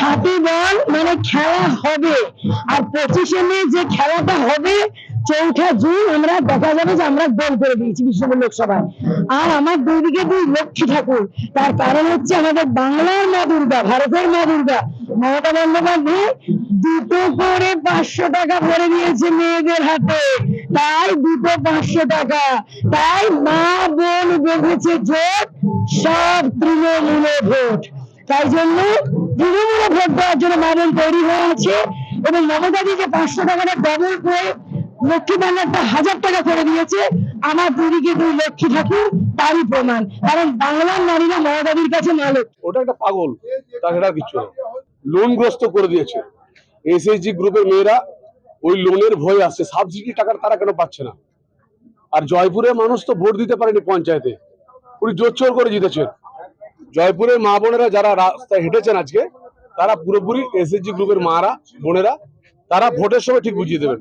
হাতি বল মানে খেলা হবে। আর পঁচিশে মে যে খেলাটা হবে, চৌঠা জুন আমরা দেখা যাবে যে আমরা গোল করে দিয়েছি বিষ্ণুপুর লোকসভায়। আর আমার দুই দিকে দুই লক্ষ্মী ঠাকুর। তার কারণ হচ্ছে আমাদের বাংলার মা দুর্গা, ভারতের মা দুর্গা। মমতা বন্দ্যোপাধ্যায় দুটো করে পাঁচশো টাকা ভরে দিয়েছে মেয়েদের হাতে। তাই দুটো পাঁচশো টাকা। তাই মা বোন বেঁধেছে জোট, সব তৃণমূলে ভোট। তাই জন্য তৃণমূলে ভোট জন্য মা বোন তৈরি হয়ে আছে এবং মমতা দিকে পাঁচশো টাকাটা ডবল করে লক্ষ্মী ভান্ডারটা হাজার টাকা করে দিয়েছে। আমার দুদিকে দুই লক্ষ্মী ঠাকুর, তারই প্রমাণ। কারণ বাংলার নারীরা মমতাদির কাছে মালক ওটা একটা পাগল তাছাড়া কিছু লোনগ্রস্ত করে দিয়েছে। এসএসজি গ্রুপের মেয়েরা ওই লোনের ভয় আসছে। সাবসিডি টাকার তারা কেন পাচ্ছে না? আর জয়পুরের মানুষ তো ভোট দিতে পারেনি পঞ্চায়েতে। উনি জোর করে জিতেছেন। জয়পুরের মা বোনেরা যারা রাস্তায় হেঁটেছেন আজকে, তারা পুরোপুরি এসএসজি গ্রুপের মারা, বোনেরা, তারা ভোটের সময় ঠিক বুঝিয়ে দেবেন।